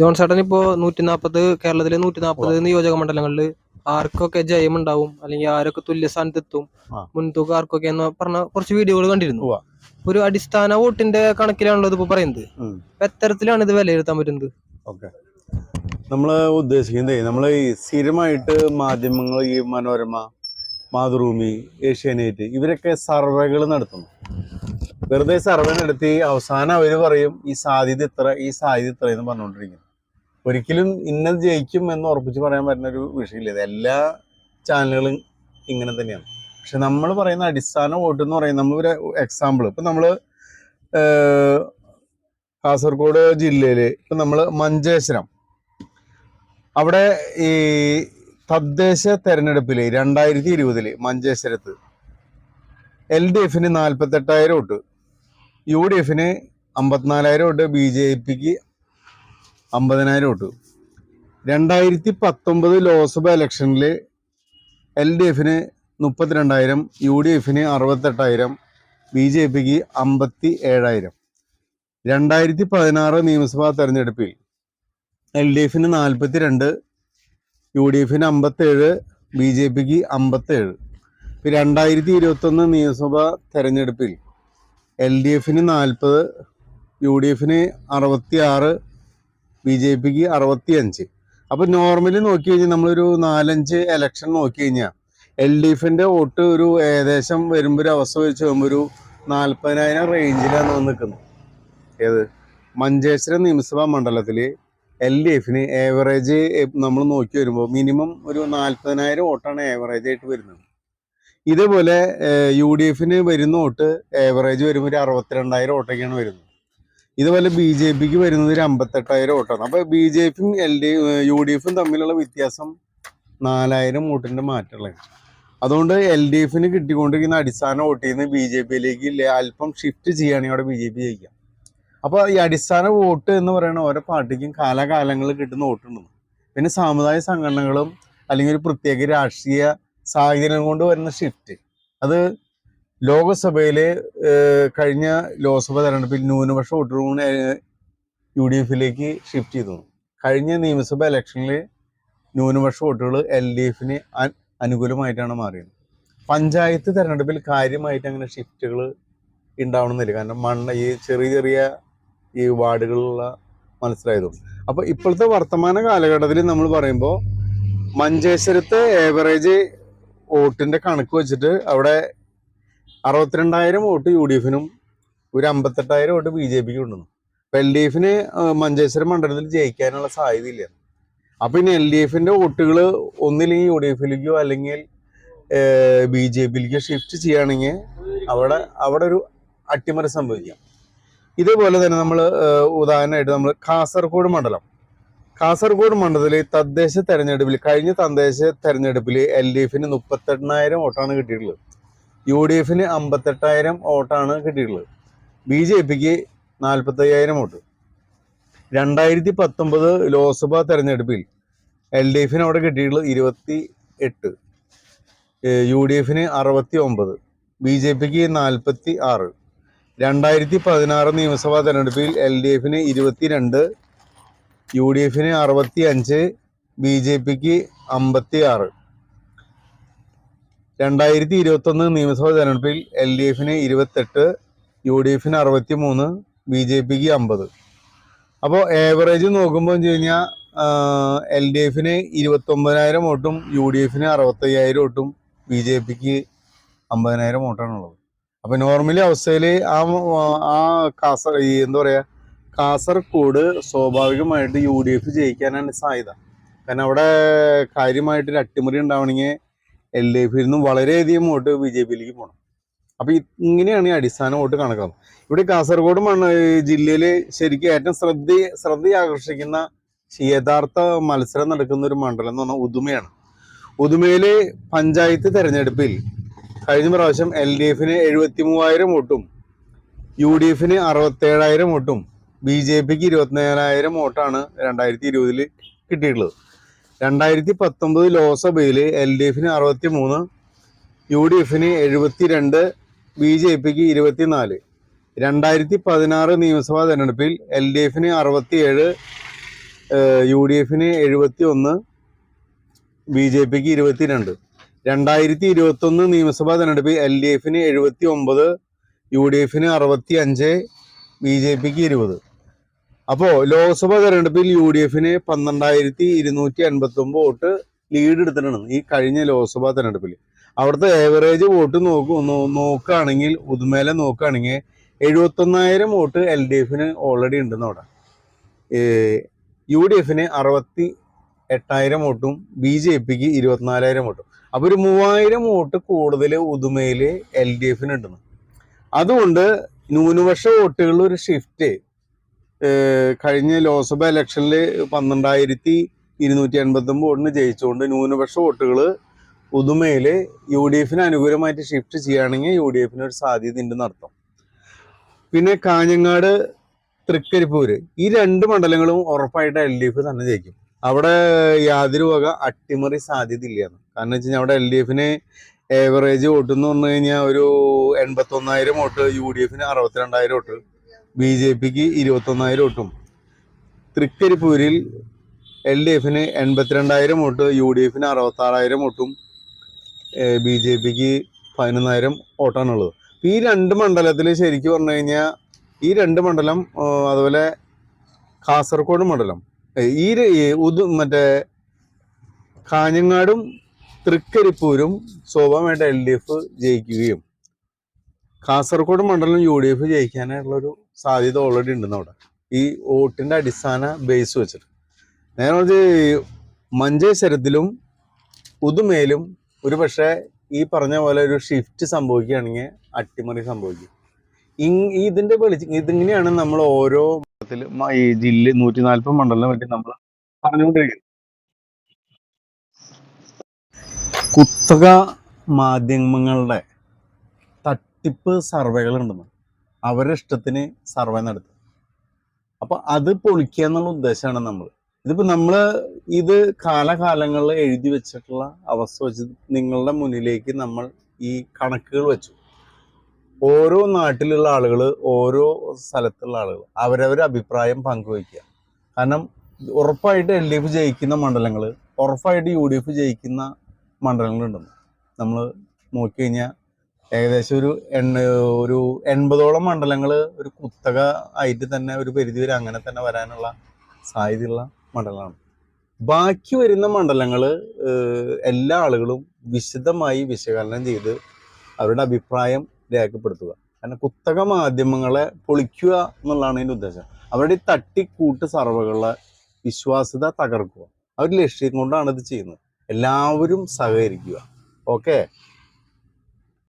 John ചേട്ടൻ ഇപ്പോ നൂറ്റി നാപ്പത് കേരളത്തിലെ നൂറ്റി നാപ്പത് നിയോജക മണ്ഡലങ്ങളിൽ ആർക്കൊക്കെ ജയമുണ്ടാവും അല്ലെങ്കിൽ ആരൊക്കെ തുല്യ സ്ഥാനത്തെത്തും എത്തും മുൻതൂക്കം ആർക്കൊക്കെ എന്ന് പറഞ്ഞ കുറച്ച് വീഡിയോകൾ കണ്ടിരുന്നു. ഒരു അടിസ്ഥാന വോട്ടിന്റെ കണക്കിലാണല്ലോ ഇതിപ്പോ പറയുന്നത്. എത്തരത്തിലാണ് ഇത് വിലയിരുത്താൻ പറ്റുന്നത്? ഓക്കെ. നമ്മൾ ഉദ്ദേശിക്കുന്നത് നമ്മൾ സ്ഥിരമായിട്ട് മാധ്യമങ്ങൾ ഈ മനോരമ മാതൃഭൂമി ഏഷ്യാനെറ്റ് ഇവരൊക്കെ സർവേകൾ നടത്തുന്നു. വെറുതെ സർവേ നടത്തി അവസാനം അവർ പറയും ഈ സാധ്യത ഇത്ര ഈ സാധ്യത ഇത്ര എന്ന് പറഞ്ഞുകൊണ്ടിരിക്കുന്നു. ഒരിക്കലും ഇന്നത് ജയിക്കും എന്ന് ഉറപ്പിച്ച് പറയാൻ പറ്റുന്ന ഒരു വിഷയമില്ല. എല്ലാ ചാനലുകളും ഇങ്ങനെ തന്നെയാണ്. പക്ഷെ നമ്മൾ പറയുന്ന അടിസ്ഥാന വോട്ട് എന്ന് പറയുന്നത് നമ്മളൊരു എക്സാമ്പിൾ ഇപ്പം നമ്മൾ കാസർഗോഡ് ജില്ലയിൽ ഇപ്പം നമ്മൾ മഞ്ചേശ്വരം. അവിടെ ഈ തദ്ദേശ തെരഞ്ഞെടുപ്പിൽ രണ്ടായിരത്തി ഇരുപതിൽ മഞ്ചേശ്വരത്ത്. എൽ ഡി എഫിന് നാൽപ്പത്തെട്ടായിരം വോട്ട്. യു ഡി എഫിന് അമ്പത്തിനാലായിരം വോട്ട്. ബി ജെ പിക്ക് അമ്പതിനായിരം വോട്ട്. രണ്ടായിരത്തി പത്തൊമ്പത് ലോക്സഭ ഇലക്ഷനിൽ എൽ ഡി എഫിന് മുപ്പത്തിരണ്ടായിരം യു ഡി എഫിന് അറുപത്തെട്ടായിരം ബി ജെ പിക്ക് അമ്പത്തി ഏഴായിരം രണ്ടായിരത്തി പതിനാറ് നിയമസഭാ തെരഞ്ഞെടുപ്പിൽ എൽ ഡി എഫിന് നാൽപ്പത്തി രണ്ട് യു ഡി എഫിന് അമ്പത്തേഴ് ബി ജെ പിക്ക് അമ്പത്തേഴ്. ഇപ്പം രണ്ടായിരത്തി ഇരുപത്തൊന്ന് നിയമസഭാ തെരഞ്ഞെടുപ്പിൽ എൽ ഡി എഫിന് നാൽപ്പത് യു ഡി എഫിന് അറുപത്തി ആറ് ബി ജെ പിക്ക് അറുപത്തി അഞ്ച് അപ്പം നോർമലി നോക്കി കഴിഞ്ഞാൽ നമ്മളൊരു നാലഞ്ച് എലക്ഷൻ നോക്കി കഴിഞ്ഞാൽ എൽ ഡി എഫിന്റെ വോട്ട് ഒരു ഏകദേശം വരുമ്പോൾ ഒരു അവസ്ഥ വെച്ച് നോക്കുമ്പോൾ ഒരു നാൽപ്പതിനായിരം റേഞ്ചിലാണ് നിൽക്കുന്നത്. ഏത്? മഞ്ചേശ്വരം നിയമസഭാ മണ്ഡലത്തിൽ എൽ ഡി എഫിന് ഏവറേജ് നമ്മൾ നോക്കി വരുമ്പോൾ മിനിമം ഒരു നാൽപ്പതിനായിരം വോട്ടാണ് ഏവറേജ് ആയിട്ട് വരുന്നത്. ഇതേപോലെ യു ഡി എഫിന് വരുന്ന വോട്ട് ഏവറേജ് വരുമ്പോൾ ഒരു അറുപത്തിരണ്ടായിരം വോട്ടൊക്കെയാണ് വരുന്നത്. ഇതുപോലെ ബി ജെ പിക്ക് വരുന്നത് ഒരു അമ്പത്തെട്ടായിരം വോട്ടാണ്. അപ്പോൾ ബി ജെ പിയും എൽ ഡി യു ഡി എഫും തമ്മിലുള്ള വ്യത്യാസം നാലായിരം വോട്ടിന്റെ മാറ്റമുള്ളത് അതുകൊണ്ട് എൽ ഡി എഫിന് കിട്ടിക്കൊണ്ടിരിക്കുന്ന അടിസ്ഥാന വോട്ടിൽ നിന്ന് ബി ജെ പിയിലേക്ക് അല്പം ഷിഫ്റ്റ് ചെയ്യുകയാണെങ്കിൽ അവിടെ ബി ജെ പി ജയിക്കാം. അപ്പോൾ ഈ അടിസ്ഥാന വോട്ട് എന്ന് പറയുന്ന ഓരോ പാർട്ടിക്കും കാലാകാലങ്ങളിൽ കിട്ടുന്ന വോട്ടുണ്ടെന്ന് പിന്നെ സാമുദായിക സംഘടനകളും അല്ലെങ്കിൽ ഒരു പ്രത്യേക രാഷ്ട്രീയ സാഹചര്യം കൊണ്ട് വരുന്ന ഷിഫ്റ്റ് അത് ലോകസഭയിൽ കഴിഞ്ഞ ലോക്സഭ തെരഞ്ഞെടുപ്പിൽ ന്യൂനപക്ഷ വോട്ടുകൾ യു ഡി എഫിലേക്ക് ഷിഫ്റ്റ് ചെയ്തു. കഴിഞ്ഞ നിയമസഭ ഇലക്ഷനിൽ ന്യൂനപക്ഷ വോട്ടുകൾ എൽ ഡി എഫിന് അനുകൂലമായിട്ടാണ് മാറിയത്. പഞ്ചായത്ത് തെരഞ്ഞെടുപ്പിൽ കാര്യമായിട്ട് അങ്ങനെ ഷിഫ്റ്റുകൾ ഉണ്ടാവണമെന്നില്ല. കാരണം മണ്ണ് ഈ ചെറിയ ചെറിയ ഈ വാർഡുകളിലുള്ള മനസ്സിലായതും അപ്പോൾ ഇപ്പോഴത്തെ വർത്തമാന കാലഘട്ടത്തിൽ നമ്മൾ പറയുമ്പോൾ മഞ്ചേശ്വരത്തെ ഏവറേജ് വോട്ടിന്റെ കണക്ക് വെച്ചിട്ട് അവിടെ അറുപത്തിരണ്ടായിരം വോട്ട് യു ഡി എഫിനും ഒരു അമ്പത്തെട്ടായിരം വോട്ട് ബി ജെ പിക്കും ഉണ്ടെന്നു അപ്പോൾ എൽ ഡി എഫിന് മഞ്ചേശ്വരം മണ്ഡലത്തിൽ ജയിക്കാനുള്ള സാധ്യതയില്ല. അപ്പോൾ ഇനി എൽ ഡി എഫിന്റെ വോട്ടുകൾ ഒന്നില്ലെങ്കിൽ യു ഡി എഫിലേക്കോ അല്ലെങ്കിൽ ബി ജെ പിയിലേക്കോ ഷിഫ്റ്റ് ചെയ്യുകയാണെങ്കിൽ അവിടെ അവിടെ ഒരു അട്ടിമറി സംഭവിക്കാം. ഇതേപോലെ തന്നെ നമ്മൾ ഉദാഹരണമായിട്ട് നമ്മൾ കാസർഗോഡ് മണ്ഡലം. കാസർഗോഡ് മണ്ഡലത്തിൽ തദ്ദേശ തെരഞ്ഞെടുപ്പിൽ കഴിഞ്ഞ തദ്ദേശ തെരഞ്ഞെടുപ്പിൽ എൽ ഡി എഫിന് മുപ്പത്തെണ്ണായിരം വോട്ടാണ് കിട്ടിയിട്ടുള്ളത്. യു ഡി എഫിന് അമ്പത്തെട്ടായിരം വോട്ടാണ് കിട്ടിയിട്ടുള്ളത്. ബി ജെ പിക്ക് നാൽപ്പത്തയ്യായിരം വോട്ട്. രണ്ടായിരത്തി പത്തൊമ്പത് ലോക്സഭാ തെരഞ്ഞെടുപ്പിൽ എൽ ഡി എഫിന് അവിടെ കിട്ടിയിട്ടുള്ളത് ഇരുപത്തി എട്ട് യു ഡി എഫിന് അറുപത്തി ഒമ്പത് ബി ജെ പിക്ക് നാൽപ്പത്തി ആറ് രണ്ടായിരത്തി പതിനാറ് നിയമസഭാ തെരഞ്ഞെടുപ്പിൽ എൽ ഡി എഫിന് ഇരുപത്തിരണ്ട് യു ഡി എഫിന് അറുപത്തി അഞ്ച് ബി ജെ പിക്ക് അമ്പത്തി ആറ് രണ്ടായിരത്തി ഇരുപത്തൊന്ന് നിയമസഭാ തെരഞ്ഞെടുപ്പിൽ എൽ ഡി എഫിന് ഇരുപത്തെട്ട് യു ഡി എഫിന് അറുപത്തി മൂന്ന് ബി ജെ പിക്ക് അമ്പത്. അപ്പോൾ ഏവറേജ് നോക്കുമ്പോൾ വെച്ച് കഴിഞ്ഞാൽ എൽ ഡി എഫിന് ഇരുപത്തൊമ്പതിനായിരം വോട്ടും യു ഡി എഫിന് അറുപത്തയ്യായിരം വോട്ടും ബി ജെ പിക്ക് അമ്പതിനായിരം വോട്ടാണുള്ളത്. അപ്പോൾ നോർമലി അവസ്ഥയിൽ ആ ആ കാസർ ഈ എന്താ പറയുക കാസർഗോഡ് സ്വാഭാവികമായിട്ട് യു ഡി എഫ് ജയിക്കാനാണ് സാധ്യത. കാരണം അവിടെ കാര്യമായിട്ടൊരു അട്ടിമറി ഉണ്ടാവണമെങ്കിൽ എൽ ഡി എഫിൽ നിന്നും വളരെയധികം വോട്ട് ബി ജെ പിയിലേക്ക് പോകണം അപ്പോൾ ഇങ്ങനെയാണ് ഈ അടിസ്ഥാന വോട്ട് കണക്കാക്കുന്നത്. ഇവിടെ കാസർഗോഡ് മണ്ണ് ജില്ലയിൽ ശരിക്കും ഏറ്റവും ശ്രദ്ധ ശ്രദ്ധ ആകർഷിക്കുന്ന യഥാർത്ഥ മത്സരം നടക്കുന്ന ഒരു മണ്ഡലം എന്ന് പറഞ്ഞാൽ ഉദുമയാണ്. ഉദുമയിലെ പഞ്ചായത്ത് തെരഞ്ഞെടുപ്പിൽ കഴിഞ്ഞ പ്രാവശ്യം എൽ ഡി എഫിന് എഴുപത്തി മൂവായിരം വോട്ടും യു ഡി എഫിന് അറുപത്തേഴായിരം വോട്ടും ബി ജെ പിക്ക് ഇരുപത്തിനാലായിരം വോട്ടാണ് രണ്ടായിരത്തി ഇരുപതിൽ കിട്ടിയിട്ടുള്ളത്. രണ്ടായിരത്തി പത്തൊമ്പത് ലോക്സഭയിൽ എൽ ഡി എഫിന് അറുപത്തി മൂന്ന് യു ഡി എഫിന് എഴുപത്തി രണ്ട് ബി ജെ പിക്ക് ഇരുപത്തിനാല്. രണ്ടായിരത്തി പതിനാറ് നിയമസഭാ തെരഞ്ഞെടുപ്പിൽ എൽ ഡി എഫിന് അറുപത്തി ഏഴ് യു ഡി എഫിന് എഴുപത്തി ഒന്ന് ബി ജെ പിക്ക് ഇരുപത്തിരണ്ട്. രണ്ടായിരത്തി ഇരുപത്തി ഒന്ന് നിയമസഭാ തെരഞ്ഞെടുപ്പിൽ എൽ ഡി എഫിന് എഴുപത്തി ഒമ്പത് യു ഡി എഫിന് അറുപത്തി അഞ്ച് ബി ജെ പിക്ക് ഇരുപത്. അപ്പോൾ ലോക്സഭാ തെരഞ്ഞെടുപ്പിൽ യു ഡി എഫിന് പന്ത്രണ്ടായിരത്തി ഇരുന്നൂറ്റി അൻപത്തി ഒമ്പത് വോട്ട് ലീഡ് എടുത്തിട്ടുണ്ട് ഈ കഴിഞ്ഞ ലോക്സഭാ തെരഞ്ഞെടുപ്പിൽ. അവിടുത്തെ ഏവറേജ് വോട്ട് നോക്കു നോക്കുകയാണെങ്കിൽ ഉദ്മേലെ നോക്കുകയാണെങ്കിൽ എഴുപത്തൊന്നായിരം വോട്ട് എൽ ഡി എഫിന് ഓൾറെഡി ഉണ്ടെന്ന് അവിടെ. യു ഡി എഫിന് അറുപത്തി എട്ടായിരം വോട്ടും ബി ജെ പിക്ക് ഇരുപത്തിനാലായിരം വോട്ടും. അപ്പോൾ ഒരു മൂവായിരം വോട്ട് കൂടുതൽ ഉദുമയിൽ എൽ ഡി എഫിന് ഉണ്ടെന്ന്. അതുകൊണ്ട് ന്യൂനപക്ഷ വോട്ടുകളിൽ ഒരു ഷിഫ്റ്റ് കഴിഞ്ഞ ലോക്സഭ ഇലക്ഷനിൽ പന്ത്രണ്ടായിരത്തി ഇരുന്നൂറ്റി എൺപത്തി ഒമ്പത് വോട്ടിന് ജയിച്ചുകൊണ്ട് ന്യൂനപക്ഷ വോട്ടുകൾ ഉദുമയിൽ യു ഡി എഫിന് അനുകൂലമായിട്ട് ഷിഫ്റ്റ് ചെയ്യുകയാണെങ്കിൽ യു ഡി എഫിന് ഒരു സാധ്യത ഉണ്ടെന്ന് അർത്ഥം പിന്നെ കാഞ്ഞങ്ങാട് തൃക്കരിപ്പൂര് ഈ രണ്ട് മണ്ഡലങ്ങളും ഉറപ്പായിട്ട് എൽ ഡി എഫ് തന്നെ ജയിക്കും. അവിടെ യാതൊരു വക അട്ടിമറി സാധ്യതയില്ല കാരണം വെച്ച് അവിടെ എൽ ഡി എഫിന് ഏവറേജ് വോട്ട് എന്ന് പറഞ്ഞു കഴിഞ്ഞാൽ ഒരു എൺപത്തൊന്നായിരം വോട്ട് യു ഡി എഫിന് അറുപത്തിരണ്ടായിരം വോട്ട് ബി ജെ പിക്ക് ഇരുപത്തൊന്നായിരം വോട്ടും. തൃക്കരിപ്പൂരിൽ എൽ ഡി എഫിന് എൺപത്തിരണ്ടായിരം വോട്ട് യു ഡി എഫിന് അറുപത്താറായിരം വോട്ടും ബി ജെ പിക്ക് പതിനൊന്നായിരം വോട്ടാണുള്ളത്. ഈ രണ്ട് മണ്ഡലത്തിൽ ശരിക്കും പറഞ്ഞു കഴിഞ്ഞാൽ ഈ രണ്ട് മണ്ഡലം അതുപോലെ കാസർഗോഡ് മണ്ഡലം ഈ ഉദു മറ്റേ കാഞ്ഞങ്ങാടും തൃക്കരിപ്പൂരും സ്വാഭാവികമായിട്ട് എൽ ഡി എഫ് ജയിക്കുകയും കാസർഗോഡ് മണ്ഡലം യു ഡി എഫ് ജയിക്കാനായിട്ടുള്ളൊരു സാധ്യത ഓൾറെഡി ഉണ്ടെന്ന് അവിടെ. ഈ വോട്ടിന്റെ അടിസ്ഥാന ബേസ് വെച്ചിട്ട്. നേരെ മറിച്ച് മഞ്ചേശ്വരത്തിലും ഉദുമയിലും ഒരു പക്ഷേ ഈ പറഞ്ഞ പോലെ ഒരു ഷിഫ്റ്റ് സംഭവിക്കുകയാണെങ്കിൽ അട്ടിമറി സംഭവിക്കും. ഇതിന്റെ വെളിച്ച ഇതിങ്ങനെയാണ് നമ്മൾ ഓരോ മണ്ഡലത്തിലും മ- ഈ ജില്ല നൂറ്റി നാൽപ്പത് മണ്ഡലം വേണ്ടി നമ്മൾ പറഞ്ഞുകൊണ്ടിരിക്കുന്നത് കുത്തക മാധ്യമങ്ങളുടെ തട്ടിപ്പ് സർവേകൾ ഉണ്ടെന്ന് അവരുടെ ഇഷ്ടത്തിന് സർവേ നടത്തും അപ്പൊ അത് പൊളിക്കുക എന്നുള്ള ഉദ്ദേശമാണ് നമ്മൾ ഇതിപ്പോ നമ്മൾ ഇത് കാലകാലങ്ങളിൽ എഴുതി വെച്ചിട്ടുള്ള അവസ്ഥ വെച്ച് നിങ്ങളുടെ മുന്നിലേക്ക് നമ്മൾ ഈ കണക്കുകൾ വെച്ചു. ഓരോ നാട്ടിലുള്ള ആളുകൾ ഓരോ സ്ഥലത്തുള്ള ആളുകൾ അവരവരുടെ അഭിപ്രായം പങ്കുവയ്ക്കുക. കാരണം ഉറപ്പായിട്ട് എൽ ഡി എഫ് ജയിക്കുന്ന മണ്ഡലങ്ങൾ ഉറപ്പായിട്ട് യു ഡി എഫ് ജയിക്കുന്ന മണ്ഡലങ്ങളുണ്ടെന്ന്. നമ്മൾ നോക്കിക്കഴിഞ്ഞാൽ ഏകദേശം ഒരു എണ്ണ ഒരു എൺപതോളം മണ്ഡലങ്ങൾ ഒരു കുത്തക ആയിട്ട് തന്നെ ഒരു പരിധി വരെ അങ്ങനെ തന്നെ വരാനുള്ള സാധ്യതയുള്ള മണ്ഡലമാണ് ബാക്കി വരുന്ന മണ്ഡലങ്ങൾ എല്ലാ ആളുകളും വിശദമായി വിശകലനം ചെയ്ത് അവരുടെ അഭിപ്രായം രേഖപ്പെടുത്തുക. കാരണം കുത്തക മാധ്യമങ്ങളെ പൊളിക്കുക എന്നുള്ളതാണ് അതിന്റെ ഉദ്ദേശം. അവരുടെ തട്ടിക്കൂട്ട് സർവകളുടെ വിശ്വാസ്യത തകർക്കുക. അവർ ലക്ഷ്യം കൊണ്ടാണ് ഇത് ചെയ്യുന്നത്. എല്ലാവരും സഹകരിക്കുക. ഓക്കെ?